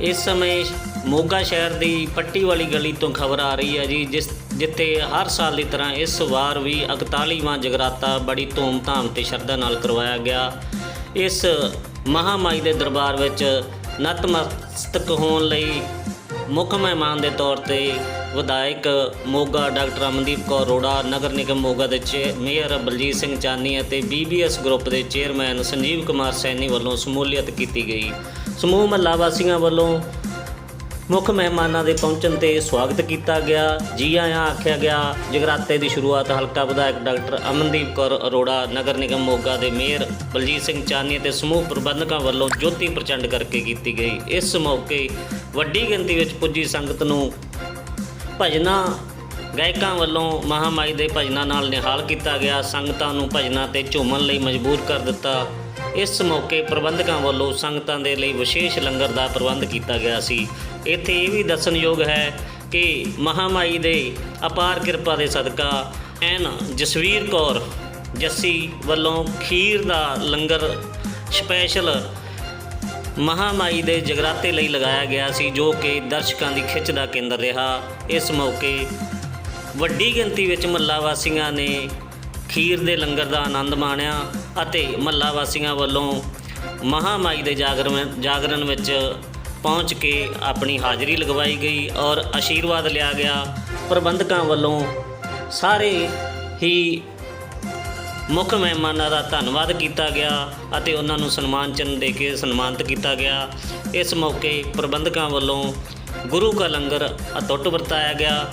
ਇਸ ਸਮੇਂ ਮੋਗਾ ਸ਼ਹਿਰ ਦੀ ਪੱਟੀ ਵਾਲੀ ਗਲੀ ਤੋਂ ਖਬਰ ਆ ਰਹੀ ਹੈ ਜੀ, ਜਿਸ ਜਿੱਥੇ ਹਰ ਸਾਲ ਦੀ ਤਰ੍ਹਾਂ ਇਸ ਵਾਰ ਵੀ 41ਵਾਂ ਜਗਰਾਤਾ ਬੜੀ ਧੂਮ-ਧਾਮ ਤੇ ਸ਼ਰਧਾ ਨਾਲ ਕਰਵਾਇਆ ਗਿਆ। ਇਸ ਮਹਾਮਾਈ ਦੇ ਦਰਬਾਰ ਵਿੱਚ ਨਤਮਸਤਕ ਹੋਣ ਲਈ ਮੁੱਖ ਮਹਿਮਾਨ ਦੇ ਤੌਰ ਤੇ ਵਿਧਾਇਕ ਮੋਗਾ ਡਾਕਟਰ ਅਮਨਦੀਪ ਕੌਰ ਅਰੋੜਾ, ਨਗਰ ਨਿਗਮ ਮੋਗਾ ਦੇ ਚੇ- ਮੇਅਰ ਬਲਜੀਤ ਸਿੰਘ ਚਾਨੀ ਅਤੇ ਬੀਬੀਐਸ ਗਰੁੱਪ ਦੇ ਚੇਅਰਮੈਨ ਸੰਜੀਵ ਕੁਮਾਰ ਸੈਣੀ ਵੱਲੋਂ ਸਮੂਲੀਅਤ ਕੀਤੀ ਗਈ। ਸਮੂਹ ਮਹੱਲਾ ਵਾਸੀਆਂ ਵੱਲੋਂ ਮੁੱਖ ਮਹਿਮਾਨਾਂ ਦੇ ਪਹੁੰਚਣ ਤੇ ਸਵਾਗਤ ਕੀਤਾ ਗਿਆ। ਜੀ ਆਇਆਂ ਆਖਿਆ ਗਿਆ, ਜਗਰਾਤੇ ਦੀ ਸ਼ੁਰੂਆਤ ਹਲਕਾ ਵਿਧਾਇਕ ਡਾਕਟਰ ਅਮਨਦੀਪ ਕੌਰ ਅਰੋੜਾ, ਨਗਰ ਨਿਗਮ ਮੋਗਾ ਦੇ ਮੇਅਰ ਬਲਜੀਤ ਸਿੰਘ ਚਾਨੀ ਅਤੇ ਸਮੂਹ ਪ੍ਰਬੰਧਕਾਂ ਵੱਲੋਂ ਜੋਤੀ ਪ੍ਰਚੰਡ ਕਰਕੇ ਕੀਤੀ ਗਈ। ਇਸ ਮੌਕੇ ਵੱਡੀ ਗਿਣਤੀ ਵਿੱਚ ਪੁੱਜੀ ਸੰਗਤ ਨੂੰ ਭਜਨਾਂ ਗਾਇਕਾਂ ਵੱਲੋਂ ਮਹਾਮਾਈ ਦੇ ਭਜਨਾਂ ਨਾਲ ਨਿਹਾਲ ਕੀਤਾ ਗਿਆ। ਸੰਗਤਾਂ ਨੂੰ ਭਜਨਾਂ ਤੇ ਝੂਮਣ ਲਈ ਮਜਬੂਰ ਕਰ ਦਿੱਤਾ। ਇਸ ਮੌਕੇ ਪ੍ਰਬੰਧਕਾਂ ਵੱਲੋਂ ਸੰਗਤਾਂ ਦੇ ਲਈ ਵਿਸ਼ੇਸ਼ ਲੰਗਰ ਦਾ ਪ੍ਰਬੰਧ ਕੀਤਾ ਗਿਆ ਸੀ। ਇੱਥੇ ਇਹ ਵੀ ਦੱਸਣਯੋਗ ਹੈ ਕਿ ਮਹਾਮਾਈ ਦੇ ਅਪਾਰ ਕਿਰਪਾ ਦੇ ਸਦਕਾ ਐਨ ਜਸਵੀਰ ਕੌਰ ਜੱਸੀ ਵੱਲੋਂ ਖੀਰ ਦਾ ਲੰਗਰ ਸਪੈਸ਼ਲ ਮਹਾਮਾਈ ਦੇ ਜਗਰਾਤੇ ਲਈ ਲਗਾਇਆ ਗਿਆ ਸੀ, ਜੋ ਕਿ ਦਰਸ਼ਕਾਂ ਦੀ ਖਿੱਚ ਦਾ ਕੇਂਦਰ ਰਿਹਾ। ਇਸ ਮੌਕੇ ਵੱਡੀ ਗਿਣਤੀ ਵਿੱਚ ਮੱਲਾ ਵਾਸੀਆਂ ਨੇ ਖੀਰ ਦੇ ਲੰਗਰ ਦਾ ਆਨੰਦ ਮਾਣਿਆ ਅਤੇ ਮੱਲਾ ਵਾਸੀਆਂ ਵੱਲੋਂ ਮਹਾਮਾਈ ਦੇ ਜਾਗਰਣ ਜਾਗਰਣ ਵਿੱਚ ਪਹੁੰਚ ਕੇ ਆਪਣੀ ਹਾਜ਼ਰੀ ਲਗਵਾਈ ਗਈ ਔਰ ਆਸ਼ੀਰਵਾਦ ਲਿਆ ਗਿਆ। ਪ੍ਰਬੰਧਕਾਂ ਵੱਲੋਂ ਸਾਰੇ ਹੀ ਮੁੱਖ ਮਹਿਮਾਨਾਂ ਦਾ ਧੰਨਵਾਦ ਕੀਤਾ ਗਿਆ ਅਤੇ ਉਹਨਾਂ ਨੂੰ ਸਨਮਾਨ ਚਿੰਨ੍ਹ ਦੇ ਕੇ ਸਨਮਾਨਿਤ ਕੀਤਾ ਗਿਆ। ਇਸ ਮੌਕੇ ਪ੍ਰਬੰਧਕਾਂ ਵੱਲੋਂ ਗੁਰੂ ਕਾ ਲੰਗਰ ਅਤੁੱਟ ਵਰਤਾਇਆ ਗਿਆ।